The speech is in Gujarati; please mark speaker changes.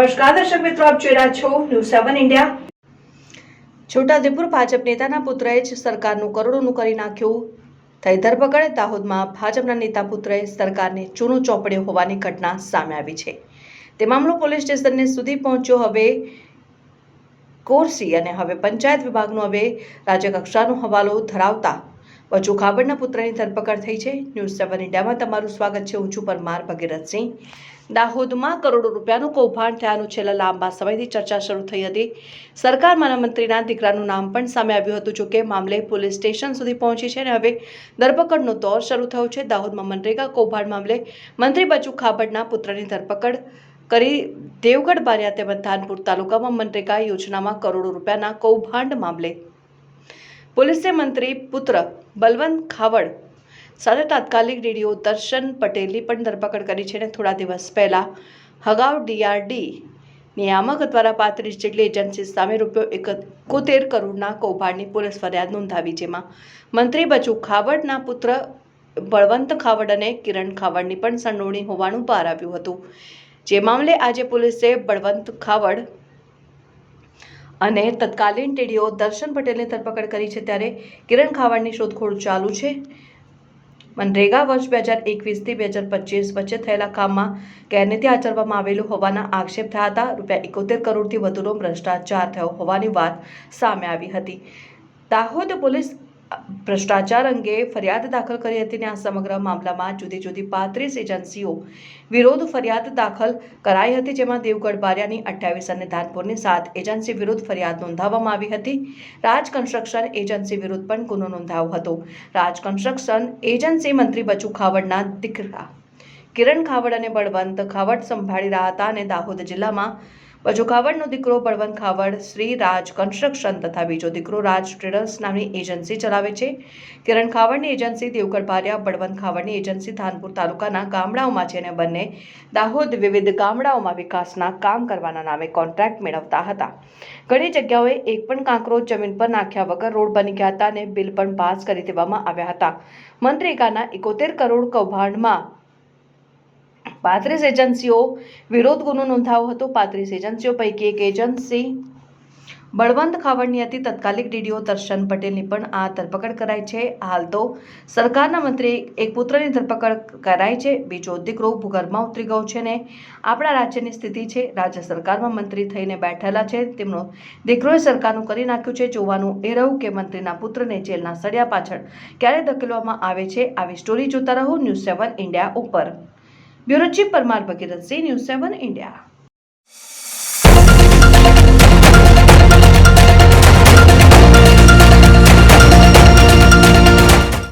Speaker 1: નમસ્કાર, દર્શક મિત્રો, આપ જોઈ રહ્યા છો news seven India Chhota Udepur Bhajap નેતાના પુત્રએ જ સરકારનું કરોડોનું કરી નાખ્યું. થઈ ધરપકડ, દાહોદમાં ભાજપના નેતા પુત્રએ સરકારને ચૂનો ચોપડ્યો હોવાની ઘટના સામે આવી છે. તે મામલો પોલીસ સ્ટેશનને સુધી પહોંચ્યો હવે કોરસી અને હવે પંચાયત વિભાગનો હવે રાજ્ય કક્ષાનો હવાલો ધરાવતા બચુ ખાબડના પુત્રની ધરપકડ થઈ છે. ન્યૂઝ સેવન ઇન્ડિયામાં તમારું સ્વાગત છે. હું છું પરમાર ભગીરથસિંહ. દાહોદમાં કરોડો રૂપિયાનું કૌભાંડ થયાનું છેલ્લા લાંબા સમયથી ચર્ચા શરૂ થઈ હતી. સરકાર મંત્રીના દીકરાનું નામ પણ સામે આવ્યું હતું, જોકે મામલે પોલીસ સ્ટેશન સુધી પહોંચી છે અને હવે ધરપકડનો દોર શરૂ થયો છે. દાહોદમાં મનરેગા કૌભાંડ મામલે મંત્રી બચુ ખાબડના પુત્રની ધરપકડ કરી દેવગઢ બારિયા તેમજ ધાનપુર તાલુકામાં મનરેગા યોજનામાં કરોડો રૂપિયાના કૌભાંડ મામલે પોલીસે મંત્રી પુત્ર બલવંત ખાવડ સાથે તાત્કાલિક ડીડીઓ દર્શન પટેલની પણ ધરપકડ કરી છે અને થોડા દિવસ પહેલાં હગાઉ ડીઆરડી નિયામક દ્વારા પાંત્રીસ જેટલી એજન્સી સામે રૂપિયો એકોતેર કરોડના કૌભાંડની પોલીસ ફરિયાદ નોંધાવી, જેમાં મંત્રી બચુ ખાવડના પુત્ર બળવંત ખાવડ અને કિરણ ખાવડની પણ સંડોવણી હોવાનું બહાર આવ્યું હતું. જે મામલે આજે પોલીસે બળવંત ખાવડ અને તત્કાલીન ટીડીઓ દર્શન પટેલની ધરપકડ કરી છે ત્યારે કિરણ ખાવાડની શોધખોળ ચાલુ છે. મનરેગા વર્ષ બે હજાર એકવીસથી બે હજાર પચીસ વચ્ચે થયેલા કામમાં ગેરનીતિ આચરવામાં આવેલું હોવાના આક્ષેપ થયા હતા. રૂપિયા એકોતેર કરોડથી વધુનો ભ્રષ્ટાચાર થયો હોવાની વાત સામે આવી હતી. દાહોદ પોલીસ ભ્રષ્ટાચાર અંગે ફરિયાદ દાખલ કરી હતી અને આ સમગ્ર મામલામાં જુદી જુદી પાંત્રીસ એજન્સીઓ વિરોધ ફરિયાદ દાખલ કરાઈ હતી, જેમાં દેવગઢ બારિયાની અઠ્યાવીસ અને ધાનપુરની સાત એજન્સી વિરુદ્ધ ફરિયાદ નોંધાવવામાં આવી હતી. રાજ કન્સ્ટ્રક્શન એજન્સી વિરુદ્ધ પણ ગુનો નોંધાયો હતો. રાજ કન્સ્ટ્રક્શન એજન્સી મંત્રી બચુ ખાવડના દીકરા કિરણ ખાવડ અને બળવંત ખાવડ સંભાળી રહ્યા હતા અને દાહોદ જિલ્લામાં બચુ ખાવડનો દીકરો બળવંત ખાવડ, શ્રી રાજ કન્સ્ટ્રક્શન તથા બીજો દીકરો રાજ ટ્રેડર્સ નામની એજન્સી ચલાવે છે. કિરણ ખાવડની એજન્સી દેવગઢ ભારિયા, બળવંત ખાવડની એજન્સી ધાનપુર તાલુકાના ગામડાઓમાં છે અને બંને દાહોદ વિવિધ ગામડાઓમાં વિકાસના કામ કરવાના નામે કોન્ટ્રાક્ટ મેળવતા હતા. ઘણી જગ્યાઓએ એક પણ કાંકરો જમીન પર નાખ્યા વગર રોડ બની ગયા હતા અને બિલ પણ પાસ કરી દેવામાં આવ્યા હતા. મનરેગાના એકોતેર કરોડ કૌભાંડમાં પાંત્રીસ એજન્સીઓ વિરોધ ગુનો નોંધાયો હતો. પાંત્રીસ એજન્સીઓ પૈકી એક એજન્સી બળવંત ખાવડની હતી. તત્કાલિક ડીડીઓ દર્શન પટેલની પણ આ ધરપકડ કરાઈ છે. હાલ તો સરકારના મંત્રી એક પુત્રની ધરપકડ કરાઈ છે. બીજો દીકરો ભૂગર્ભમાં ઉતરી ગયો છે ને આપણા રાજ્યની સ્થિતિ છે. રાજ્ય સરકારમાં મંત્રી થઈને બેઠેલા છે. તેમનો દીકરોએ સરકારનું કરી નાખ્યું છે. જોવાનું એ રહ્યું કે મંત્રીના પુત્રને જેલના સળિયા પાછળ ક્યારે ધકેલવામાં આવે છે. આવી સ્ટોરી જોતા રહો. ન્યૂઝ સેવન ઇન્ડિયા ઉપર. Bureau chief Parmar Bhagirathsinh news seven India